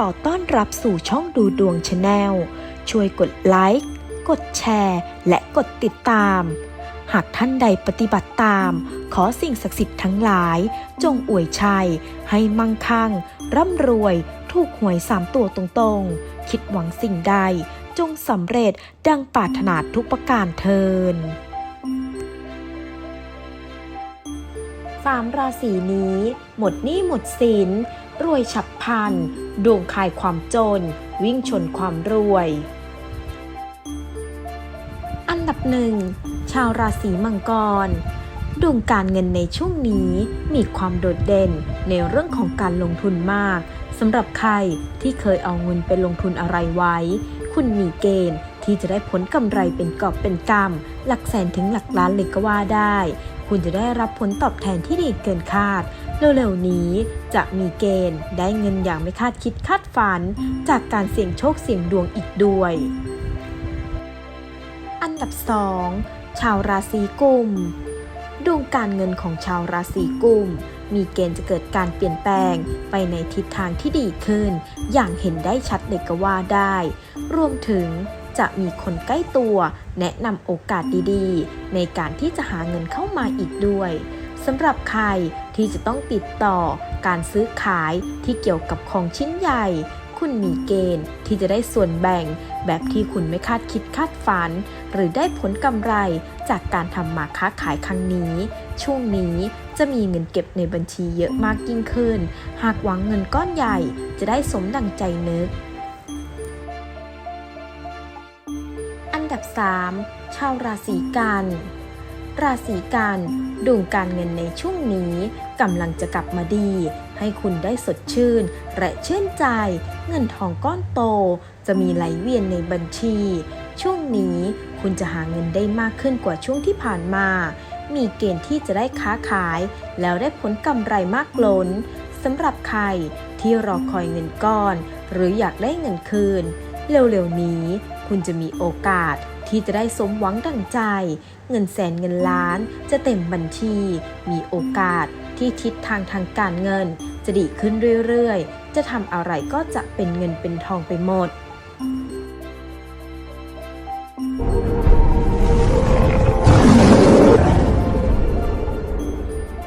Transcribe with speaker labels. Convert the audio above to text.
Speaker 1: ขอต้อนรับสู่ช่องดูดวงชาแนล ช่วยกดไลค์ กดแชร์ และกดติดตาม หากท่านใดปฏิบัติตาม ขอสิ่งศักดิ์สิทธิ์ทั้งหลาย จงอวยชัย ให้มั่งคั่ง ร่ำรวย ถูกหวยสามตัวตรงๆ คิดหวังสิ่งใด จงสำเร็จดังปรารถนาทุกประการเทินสามราศีนี้ หมดหนี้หมดสินรวยฉับพลัน ดวงคายความจน วิ่งชนความรวย อันดับหนึ่ง ชาวราศีมังกร ดวงการเงินในช่วงนี้มีความโดดเด่นในเรื่องของการลงทุนมากสำหรับใครที่เคยเอาเงินไปลงทุนอะไรไว้ คุณมีเกณฑ์ที่จะได้ผลกำไรเป็นกอบเป็นกำหลักแสนถึงหลักล้านเลยก็ว่าได้ คุณจะได้รับผลตอบแทนที่ดีเกินคาด เร็วๆนี้จะมีเกณฑ์ได้เงินอย่างไม่คาดคิดคาดฝัน จากการเสี่ยงโชคเสี่ยงดวงอีกด้วย อันดับ 2 ชาวราศีกุมดวงการเงินของชาวราศีกุมมีเกณฑ์จะเกิดการเปลี่ยนแปลงไปในทิศทางที่ดีขึ้น อย่างเห็นได้ชัดเลยก็ว่าได้ รวมถึงจะมีคนใกล้ตัว แนะนำโอกาสดีๆ ในการที่จะหาเงินเข้ามาอีกด้วย สำหรับใครที่จะต้องติดต่อการซื้อขายที่เกี่ยวกับของชิ้นใหญ่ คุณมีเกณฑ์ที่จะได้ส่วนแบ่ง แบบที่คุณไม่คาดคิดคาดฝัน หรือได้ผลกำไรจากการทำมาค้าขายครั้งนี้ ช่วงนี้จะมีเงินเก็บในบัญชีเยอะมากยิ่งขึ้น หากหวังเงินก้อนใหญ่จะได้สมดังใจนึก อันดับ 3 ชาวราศีกัน ราศีกันดวงการเงินในช่วงนี้กำลังจะกลับมาดี ให้คุณได้สดชื่น และชื่นใจ เงินทองก้อนโต จะมีไหลเวียนในบัญชี ช่วงนี้คุณจะหาเงินได้มากขึ้นกว่าช่วงที่ผ่านมา มีเกณฑ์ที่จะได้ค้าขาย แล้วได้ผลกำไรมากล้นสำหรับใครที่รอคอยเงินก้อน หรืออยากได้เงินคืน เร็วๆนี้คุณจะมีโอกาส ที่จะได้สมหวังดังใจ เงินแสนเงินล้านจะเต็มบัญชี มีโอกาสที่ทิศทางทางการเงิน จะดีขึ้นเรื่อยๆ จะทำอะไรก็จะเป็นเงินเป็นทองไปหมด